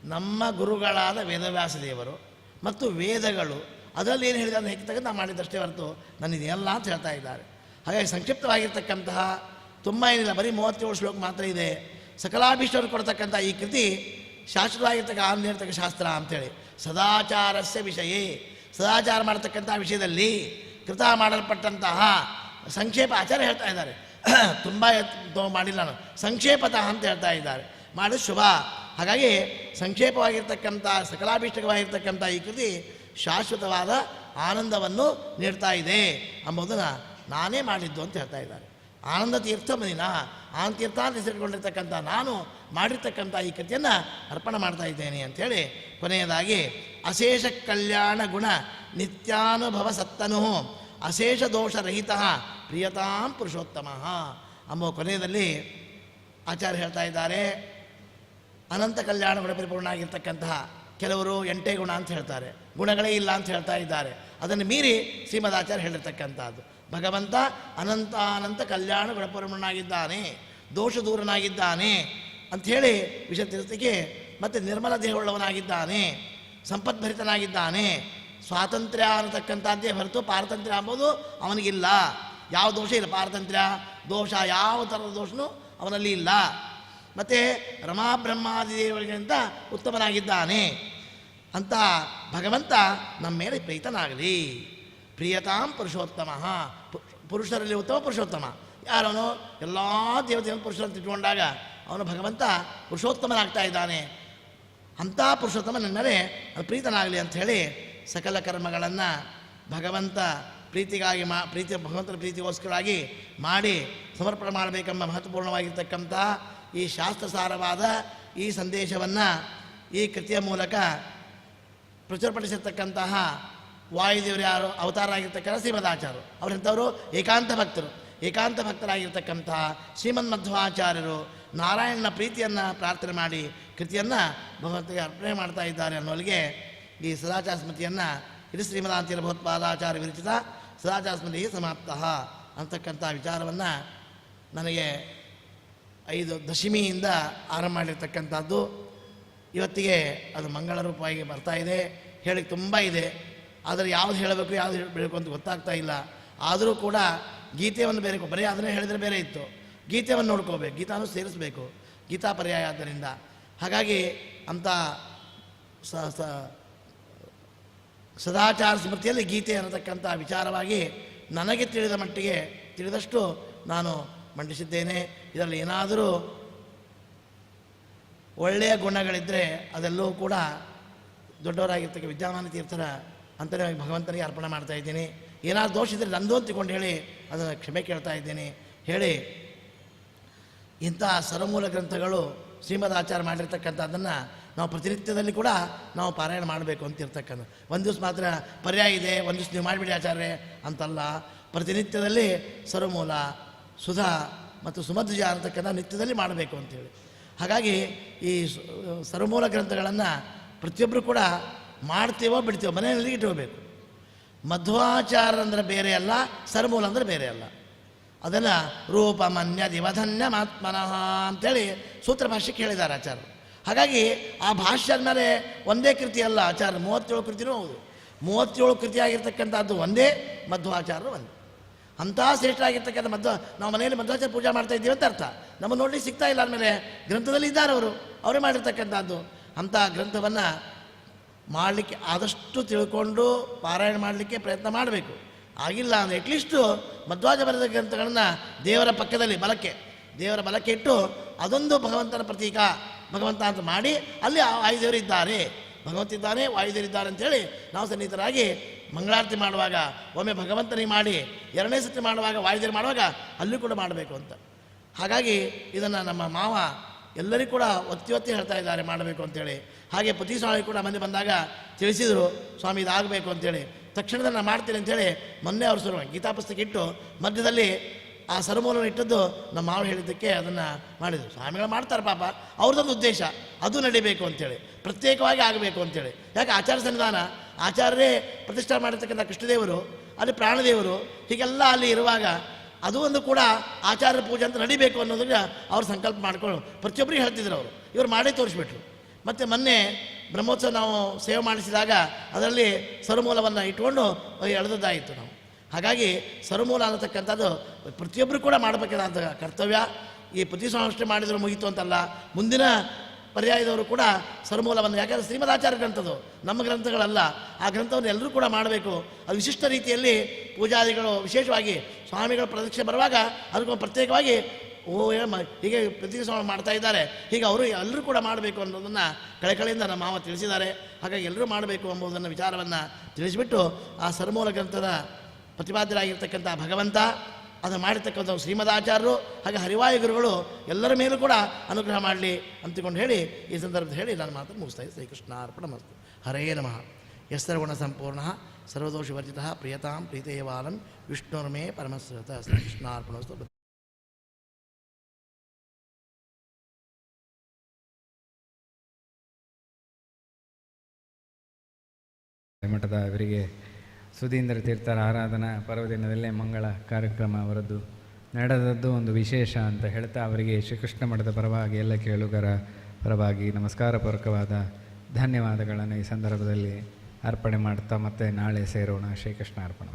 ನಮ್ಮ ಗುರುಗಳಾದ ವೇದವ್ಯಾಸ ದೇವರು ಮತ್ತು ವೇದಗಳು, ಅದರಲ್ಲಿ ಏನು ಹೇಳಿದ್ದಾರೆ ಹೆಚ್ಚು ನಾನು ಮಾಡಿದ್ದಷ್ಟೇ ಹೊರತು ನನ್ನಿದೆಯಲ್ಲ ಅಂತ ಹೇಳ್ತಾ ಇದ್ದಾರೆ. ಹಾಗಾಗಿ ಸಂಕ್ಷಿಪ್ತವಾಗಿರ್ತಕ್ಕಂತಹ ತುಂಬ ಏನಿಲ್ಲ ಬರೀ ಮೂವತ್ತೇಳು ಶ್ಲೋಕ ಮಾತ್ರ ಇದೆ. ಸಕಲಾಭೀಷ್ಟರು ಕೊಡ್ತಕ್ಕಂಥ ಈ ಕೃತಿ ಶಾಶ್ವತವಾಗಿರ್ತಕ್ಕ ಹೇಳ್ತಕ್ಕ ಶಾಸ್ತ್ರ ಅಂತೇಳಿ. ಸದಾಚಾರಸ್ಯ ವಿಷಯ. ಸದಾಚಾರ ಮಾಡತಕ್ಕಂಥ ವಿಷಯದಲ್ಲಿ ಕೃತ ಮಾಡಲ್ಪಟ್ಟಂತಹ ಸಂಕ್ಷೇಪ ಆಚಾರ್ಯ ಹೇಳ್ತಾ ಇದ್ದಾರೆ. ತುಂಬ ಮಾಡಿಲ್ಲ ನಾನು. ಸಂಕ್ಷೇಪತಃ ಅಂತ ಹೇಳ್ತಾ ಇದ್ದಾರೆ. ಮಾಡಿ ಶುಭ. ಹಾಗಾಗಿ ಸಂಕ್ಷೇಪವಾಗಿರ್ತಕ್ಕಂಥ ಸಕಲಾಭೀಷ್ಟಕವಾಗಿರ್ತಕ್ಕಂಥ ಈ ಕೃತಿ ಶಾಶ್ವತವಾದ ಆನಂದವನ್ನು ನೀಡ್ತಾ ಇದೆ ಎಂಬುದನ್ನು ನಾನೇ ಮಾಡಿದ್ದು ಅಂತ ಹೇಳ್ತಾ ಇದ್ದಾರೆ. ಆನಂದ ತೀರ್ಥ ಮನಿನ, ಆನಂದ ತೀರ್ಥ ಅಂತ ಹೆಸರುಕೊಂಡಿರ್ತಕ್ಕಂಥ ನಾನು ಮಾಡಿರ್ತಕ್ಕಂಥ ಈ ಕೃತಿಯನ್ನು ಅರ್ಪಣೆ ಮಾಡ್ತಾ ಇದ್ದೇನೆ ಅಂಥೇಳಿ ಕೊನೆಯದಾಗಿ, ಅಶೇಷ ಕಲ್ಯಾಣ ಗುಣ ನಿತ್ಯಾನುಭವ ಸತ್ತನು, ಅಶೇಷ ದೋಷರಹಿತ ಪ್ರಿಯತಾಂ ಪುರುಷೋತ್ತಮ. ಎಂಬ ಕೊನೆಯಲ್ಲಿ ಆಚಾರ್ಯ ಹೇಳ್ತಾ ಇದ್ದಾರೆ, ಅನಂತ ಕಲ್ಯಾಣ ಗುಣ ಪರಿಪೂರ್ಣ ಆಗಿರ್ತಕ್ಕಂತಹ ಕೆಲವರು ಎಂಟೇ ಗುಣ ಅಂತ ಹೇಳ್ತಾರೆ, ಗುಣಗಳೇ ಇಲ್ಲ ಅಂತ ಹೇಳ್ತಾ ಇದ್ದಾರೆ. ಅದನ್ನು ಮೀರಿ ಶ್ರೀಮದಾಚಾರ್ಯ ಹೇಳಿರ್ತಕ್ಕಂಥದ್ದು. ಭಗವಂತ ಅನಂತ ಅನಂತ ಕಲ್ಯಾಣ ಗುಣಪರಿಪೂರ್ಣನಾಗಿದ್ದಾನೆ ದೋಷ ದೂರನಾಗಿದ್ದಾನೆ ಅಂಥೇಳಿ ವಿಷಯ ತಿಳಿಸಿಕೆ ಮತ್ತು ನಿರ್ಮಲ ದೇಹವುಳ್ಳವನಾಗಿದ್ದಾನೆ, ಸಂಪದ್ಭರಿತನಾಗಿದ್ದಾನೆ, ಸ್ವಾತಂತ್ರ್ಯ ಅನ್ನತಕ್ಕಂಥದ್ದೇ ಹೊರತು ಪಾರತಂತ್ರ್ಯ ಅಂಬೋದು ಅವನಿಗಿಲ್ಲ. ಯಾವ ದೋಷ ಇಲ್ಲ, ಪಾರತಂತ್ರ್ಯ, ದೋಷ, ಯಾವ ಥರದ ದೋಷನೂ ಅವನಲ್ಲಿ ಇಲ್ಲ. ಮತ್ತು ರಮಾಬ್ರಹ್ಮಾದಿ ದೇವರಿಗಿಂತ ಉತ್ತಮನಾಗಿದ್ದಾನೆ. ಅಂತ ಭಗವಂತ ನಮ್ಮ ಮೇಲೆ ಪ್ರೀತನಾಗಲಿ. ಪ್ರಿಯತಾಂ ಪುರುಷೋತ್ತಮ. ಪುರುಷರಲ್ಲಿ ಉತ್ತಮ ಪುರುಷೋತ್ತಮ. ಯಾರವನು ಎಲ್ಲ ದೇವತೆಯನ್ನು ಪುರುಷರನ್ನು ಇಟ್ಕೊಂಡಾಗ ಅವನು ಭಗವಂತ ಪುರುಷೋತ್ತಮನಾಗ್ತಾ ಇದ್ದಾನೆ. ಅಂಥ ಪುರುಷೋತ್ತಮ ನನ್ನ ಅದು ಪ್ರೀತನಾಗಲಿ ಅಂಥೇಳಿ ಸಕಲ ಕರ್ಮಗಳನ್ನು ಭಗವಂತ ಪ್ರೀತಿಗಾಗಿ ಮಾ, ಪ್ರೀತಿ, ಭಗವಂತನ ಪ್ರೀತಿಗೋಸ್ಕರವಾಗಿ ಮಾಡಿ ಸಮರ್ಪಣೆ ಮಾಡಬೇಕೆಂಬ ಮಹತ್ವಪೂರ್ಣವಾಗಿರ್ತಕ್ಕಂಥ ಈ ಶಾಸ್ತ್ರಸಾರವಾದ ಈ ಸಂದೇಶವನ್ನು ಈ ಕೃತಿಯ ಮೂಲಕ ಪ್ರಚುರಪಡಿಸಿರ್ತಕ್ಕಂತಹ ವಾಯುದೇವರು ಯಾರು? ಅವತಾರ ಆಗಿರ್ತಕ್ಕಂಥ ಶ್ರೀಮದಾಚಾರ್ಯರು. ಅವರಂಥವರು ಏಕಾಂತ ಭಕ್ತರು. ಏಕಾಂತ ಭಕ್ತರಾಗಿರ್ತಕ್ಕಂತಹ ಶ್ರೀಮನ್ ಮಧ್ವಾಚಾರ್ಯರು ನಾರಾಯಣನ ಪ್ರೀತಿಯನ್ನು ಪ್ರಾರ್ಥನೆ ಮಾಡಿ, ಕೃತಿಯನ್ನು ಭಗವಂತಿಗೆ ಅರ್ಪಣೆ ಮಾಡ್ತಾ ಇದ್ದಾರೆ ಅನ್ನೋಲ್ಲಿಗೆ ಈ ಸದಾಚಾರ ಸ್ಮೃತಿಯನ್ನು ಇದು ಶ್ರೀಮದಾಂತಿರ ಭಗವತ್ಪಾದಾಚಾರ್ಯ ವಿರಚಿತ ಸದಾಚಾರ ಸ್ಮೃತಿ ಸಮಾಪ್ತ. ಅಂತಕ್ಕಂಥ ವಿಚಾರವನ್ನು ನನಗೆ ಐದು ದಶಮಿಯಿಂದ ಆರಂಭ ಮಾಡಿರ್ತಕ್ಕಂಥದ್ದು. ಇವತ್ತಿಗೆ ಅದು ಮಂಗಳ ರೂಪವಾಗಿ ಬರ್ತಾ ಇದೆ. ಹೇಳಿ ತುಂಬ ಇದೆ. ಆದರೆ ಯಾವ್ದು ಹೇಳಬೇಕು ಯಾವ್ದು ಹೇಳಬೇಕು ಅಂತ ಗೊತ್ತಾಗ್ತಾ ಇಲ್ಲ. ಆದರೂ ಕೂಡ ಗೀತೆಯನ್ನು ಬೇರೆ ಬರೀ ಅದನ್ನೇ ಹೇಳಿದರೆ ಬೇರೆ ಇತ್ತು. ಗೀತೆಯನ್ನು ನೋಡ್ಕೋಬೇಕು, ಗೀತಾನು ಸೇರಿಸಬೇಕು, ಗೀತಾ ಪರ್ಯಾಯ ಆದ್ದರಿಂದ. ಹಾಗಾಗಿ ಸ ಸ, ಸದಾಚಾರ ಸ್ಮೃತಿಯಲ್ಲಿ ಗೀತೆ ಅನ್ನತಕ್ಕಂಥ ವಿಚಾರವಾಗಿ ನನಗೆ ತಿಳಿದ ಮಟ್ಟಿಗೆ ತಿಳಿದಷ್ಟು ನಾನು ಮಂಡಿಸಿದ್ದೇನೆ. ಇದರಲ್ಲಿ ಏನಾದರೂ ಒಳ್ಳೆಯ ಗುಣಗಳಿದ್ದರೆ ಅದೆಲ್ಲವೂ ಕೂಡ ದೊಡ್ಡವರಾಗಿರ್ತಕ್ಕ ವಿದ್ಯಾಮಾನ ತೀರ್ಥರ ಅಂತರ್ಯವಾಗಿ ಭಗವಂತನಿಗೆ ಅರ್ಪಣೆ ಮಾಡ್ತಾ ಇದ್ದೀನಿ. ಏನಾದ್ರು ದೋಷ ಇದ್ದರೆ ನಂದು ಅಂತಿಕೊಂಡು ಹೇಳಿ ಅದನ್ನು ಕ್ಷಮೆ ಕೇಳ್ತಾ ಇದ್ದೀನಿ. ಹೇಳಿ, ಇಂಥ ಸರ್ವಮೂಲ ಗ್ರಂಥಗಳು ಶ್ರೀಮದ್ ಆಚಾರ ಮಾಡಿರ್ತಕ್ಕಂಥದ್ದನ್ನು ನಾವು ಪ್ರತಿನಿತ್ಯದಲ್ಲಿ ಕೂಡ ನಾವು ಪಾರಾಯಣ ಮಾಡಬೇಕು ಅಂತ ಇರ್ತಕ್ಕಂಥ. ಒಂದು ದಿವಸ ಮಾತ್ರ ಪರ್ಯಾಯ ಇದೆ, ಒಂದು ದಿವಸ ನೀವು ಮಾಡಿಬಿಡಿ ಆಚಾರ್ಯ ಅಂತಲ್ಲ. ಪ್ರತಿನಿತ್ಯದಲ್ಲಿ ಸರ್ವಮೂಲ, ಸುಧಾ ಮತ್ತು ಸುಮಧ್ವಜ ಅಂತಕ್ಕಂಥ ನಿತ್ಯದಲ್ಲಿ ಮಾಡಬೇಕು ಅಂತೇಳಿ ಹಾಗಾಗಿ ಈ ಸರ್ವಮೂಲ ಗ್ರಂಥಗಳನ್ನು ಪ್ರತಿಯೊಬ್ಬರು ಕೂಡ ಮಾಡ್ತೀವೋ ಬಿಡ್ತೀವೋ ಮನೆಯಲ್ಲಿ ಇಟ್ಕೋಬೇಕು. ಮಧ್ವಾಚಾರ ಅಂದರೆ ಬೇರೆ ಅಲ್ಲ ಸರ್ಮೂಲ ಅಂದರೆ ಬೇರೆ ಅಲ್ಲ. ಅದನ್ನು ರೂಪಮನ್ಯ ದಿವಧನ್ಯ ಮಾತ್ಮನಃ ಅಂತೇಳಿ ಸೂತ್ರ ಭಾಷ್ಯಕ್ಕೆ ಹೇಳಿದ್ದಾರೆ ಆಚಾರ್ಯರು. ಹಾಗಾಗಿ ಆ ಭಾಷ್ಯದ ಮೇಲೆ ಒಂದೇ ಕೃತಿ ಅಲ್ಲ ಆಚಾರ್ಯ, ಮೂವತ್ತೇಳು ಕೃತಿನೂ ಹೌದು. ಮೂವತ್ತೇಳು ಕೃತಿ ಆಗಿರ್ತಕ್ಕಂಥದ್ದು ಒಂದೇ, ಮಧ್ವಾಚಾರ್ಯರು ಒಂದು. ಅಂಥ ಶ್ರೇಷ್ಠ ಆಗಿರ್ತಕ್ಕಂಥ ಮಧ್ವ, ನಾವು ಮನೆಯಲ್ಲಿ ಮಧ್ವಾಚಾರ ಪೂಜೆ ಮಾಡ್ತಾ ಇದ್ದೀವಿ ಅಂತ ಅರ್ಥ. ನಮ್ಮ ನೋಡಲಿಕ್ಕೆ ಸಿಗ್ತಾ ಇಲ್ಲ ಅಂದಮೇಲೆ ಗ್ರಂಥದಲ್ಲಿ ಇದ್ದಾರೆ ಅವರು, ಅವರೇ ಮಾಡಿರ್ತಕ್ಕಂಥದ್ದು. ಅಂಥ ಗ್ರಂಥವನ್ನು ಮಾಡಲಿಕ್ಕೆ ಆದಷ್ಟು ತಿಳ್ಕೊಂಡು ಪಾರಾಯಣ ಮಾಡಲಿಕ್ಕೆ ಪ್ರಯತ್ನ ಮಾಡಬೇಕು. ಆಗಿಲ್ಲ ಅಂದರೆ ಅಟ್ಲೀಸ್ಟು ಮಧ್ವಾಜ ಬರೆದ ಗ್ರಂಥಗಳನ್ನು ದೇವರ ಪಕ್ಕದಲ್ಲಿ ಬಲಕ್ಕೆ, ದೇವರ ಬಲಕ್ಕೆ ಇಟ್ಟು ಅದೊಂದು ಭಗವಂತನ ಪ್ರತೀಕ, ಭಗವಂತ ಅಂತ ಮಾಡಿ ಅಲ್ಲಿ ಆ ವಾಯುದೇವರು ಇದ್ದಾರೆ. ಭಗವಂತ ಇದ್ದಾನೆ ವಾಯುದೇವರಿದ್ದಾರೆ ಅಂತೇಳಿ ನಾವು ಸನ್ನಿಹಿತರಾಗಿ ಮಂಗಳಾರತಿ ಮಾಡುವಾಗ, ಒಮ್ಮೆ ಭಗವಂತನಿಗೆ ಮಾಡಿ, ಎರಡನೇ ಸತಿ ಮಾಡುವಾಗ, ವಾಯುದೇವರು ಮಾಡುವಾಗ ಅಲ್ಲಿ ಕೂಡ ಮಾಡಬೇಕು ಅಂತ. ಹಾಗಾಗಿ ಇದನ್ನು ನಮ್ಮ ಮಾವ ಎಲ್ಲರಿಗೂ ಕೂಡ ಒತ್ತಿ ಒತ್ತಿ ಹೇಳ್ತಾ ಇದ್ದಾರೆ, ಮಾಡಬೇಕು ಅಂತೇಳಿ ಹಾಗೆ ಪತಿ ಸ್ವಾಮಿ ಕೂಡ ಮನೆ ಬಂದಾಗ ತಿಳಿಸಿದರು, ಸ್ವಾಮಿ, ಇದಾಗಬೇಕು ಅಂತೇಳಿ. ತಕ್ಷಣದಲ್ಲಿ ನಾನು ಮಾಡ್ತೀನಿ ಅಂತೇಳಿ ಮೊನ್ನೆ ಅವರು ಸರ್ವ ಗೀತಾ ಪುಸ್ತಕ ಇಟ್ಟು ಮಧ್ಯದಲ್ಲಿ ಆ ಸರಮೂಲನ ಇಟ್ಟದ್ದು ನಮ್ಮ ಮಾವ ಹೇಳಿದ್ದಕ್ಕೆ ಅದನ್ನು ಮಾಡಿದರು. ಸ್ವಾಮಿಗಳು ಮಾಡ್ತಾರೆ ಪಾಪ. ಅವ್ರದ್ದೊಂದು ಉದ್ದೇಶ, ಅದು ನಡಿಬೇಕು ಅಂತೇಳಿ. ಪ್ರತ್ಯೇಕವಾಗಿ ಆಗಬೇಕು ಅಂತೇಳಿ. ಯಾಕೆ ಆಚಾರ ಸನ್ನಿಧಾನ? ಆಚಾರ್ಯರೇ ಪ್ರತಿಷ್ಠೆ ಮಾಡಿರ್ತಕ್ಕಂಥ ಕೃಷ್ಣದೇವರು, ಅಲ್ಲಿ ಪ್ರಾಣದೇವರು, ಹೀಗೆಲ್ಲ ಅಲ್ಲಿ ಇರುವಾಗ ಅದು ಒಂದು ಕೂಡ ಆಚಾರ್ಯ ಪೂಜೆ ಅಂತ ನಡಿಬೇಕು ಅನ್ನೋದನ್ನ ಅವ್ರು ಸಂಕಲ್ಪ ಮಾಡಿಕೊಂಡು ಪ್ರತಿಯೊಬ್ಬರಿಗೆ ಹೇಳ್ತಿದ್ರು ಅವರು. ಇವರು ಮಾಡೇ ತೋರಿಸ್ಬಿಟ್ರು. ಮತ್ತು ಮೊನ್ನೆ ಬ್ರಹ್ಮೋತ್ಸವ ನಾವು ಸೇವೆ ಮಾಡಿಸಿದಾಗ ಅದರಲ್ಲಿ ಸರ್ಮೂಲವನ್ನು ಇಟ್ಕೊಂಡು ಎಳೆದದ್ದಾಯಿತು ನಾವು. ಹಾಗಾಗಿ ಸರ್ಮೂಲ ಅನ್ನತಕ್ಕಂಥದ್ದು ಪ್ರತಿಯೊಬ್ಬರು ಕೂಡ ಮಾಡಬೇಕಾದಂಥ ಕರ್ತವ್ಯ. ಈ ಪ್ರತಿ ಸಂಸ್ಥೆ ಮಾಡಿದರೂ ಮುಗೀತು ಅಂತಲ್ಲ. ಮುಂದಿನ ಪರ್ಯಾಯದವರು ಕೂಡ ಸರ್ಮೂಲವನ್ನು ಯಾಕಂದರೆ ಶ್ರೀಮದಾಚಾರ್ಯ ಗ್ರಂಥದ್ದು, ನಮ್ಮ ಗ್ರಂಥಗಳಲ್ಲ. ಆ ಗ್ರಂಥವನ್ನು ಎಲ್ಲರೂ ಕೂಡ ಮಾಡಬೇಕು. ಅದು ವಿಶಿಷ್ಟ ರೀತಿಯಲ್ಲಿ ಪೂಜಾದಿಗಳು ವಿಶೇಷವಾಗಿ ಸ್ವಾಮಿಗಳ ಪ್ರದಕ್ಷಿಣೆ ಬರುವಾಗ ಅದಕ್ಕೂ ಪ್ರತ್ಯೇಕವಾಗಿ ಓ ಹೀಗೆ ಪ್ರತಿ ಸ್ವಾಮಿ ಮಾಡ್ತಾ ಇದ್ದಾರೆ. ಹೀಗೆ ಅವರು ಎಲ್ಲರೂ ಕೂಡ ಮಾಡಬೇಕು ಅನ್ನೋದನ್ನು ಕಳೆಕಳೆಯಿಂದ ನಮ್ಮ ಮಾವ ತಿಳಿಸಿದ್ದಾರೆ. ಹಾಗಾಗಿ ಎಲ್ಲರೂ ಮಾಡಬೇಕು ಎಂಬುದನ್ನು ವಿಚಾರವನ್ನು ತಿಳಿಸಿಬಿಟ್ಟು ಆ ಸರ್ಮೂಲ ಗ್ರಂಥದ ಪ್ರತಿಪಾದ್ಯರಾಗಿರ್ತಕ್ಕಂಥ ಭಗವಂತ ಅದನ್ನು ಮಾಡಿರ್ತಕ್ಕಂಥ ಶ್ರೀಮದಾಚಾರ್ಯರು ಹಾಗೆ ಹರಿವಾಯು ಗುರುಗಳು ಎಲ್ಲರ ಮೇಲೂ ಕೂಡ ಅನುಗ್ರಹ ಮಾಡಲಿ ಅಂತಿಕೊಂಡು ಹೇಳಿ ಈ ಸಂದರ್ಭದಲ್ಲಿ ಹೇಳಿ ನಾನು ಮಾತನ್ನು ಮುಗಿಸ್ತಾ ಇದ್ದೆ ಶ್ರೀಕೃಷ್ಣ ಅರ್ಪಣ ಮಸ್ತು. ಹರೇ ನಮಃ. ಯಸ್ತರ್ಗುಣ ಸಂಪೂರ್ಣ ಸರ್ವದೋಷವರ್ಜಿತ ಪ್ರಿಯತಾಂ ಪ್ರೀತೇವಾಲಂ ವಿಷ್ಣುರ್ಮೇ ಪರಮಸ್ರತ ಶ್ರೀಕೃಷ್ಣಾರ್ಪಣಸ್ತು ಮಠದ ಅವರಿಗೆ ಸುಧೀಂದ್ರ ತೀರ್ಥರ ಆರಾಧನಾ ಪರ್ವದಿನದಲ್ಲೇ ಮಂಗಳ ಕಾರ್ಯಕ್ರಮ ಅವರದ್ದು ನಡೆದದ್ದು ಒಂದು ವಿಶೇಷ ಅಂತ ಹೇಳ್ತಾ ಅವರಿಗೆ ಶ್ರೀಕೃಷ್ಣ ಮಠದ ಪರವಾಗಿ ಎಲ್ಲ ಕೇಳುಗರ ಪರವಾಗಿ ನಮಸ್ಕಾರ ಪೂರ್ವಕವಾದ ಧನ್ಯವಾದಗಳನ್ನು ಈ ಸಂದರ್ಭದಲ್ಲಿ ಅರ್ಪಣೆ ಮಾಡ್ತಾ ಮತ್ತೆ ನಾಳೆ ಸೇರೋಣ ಶ್ರೀಕೃಷ್ಣ ಅರ್ಪಣ.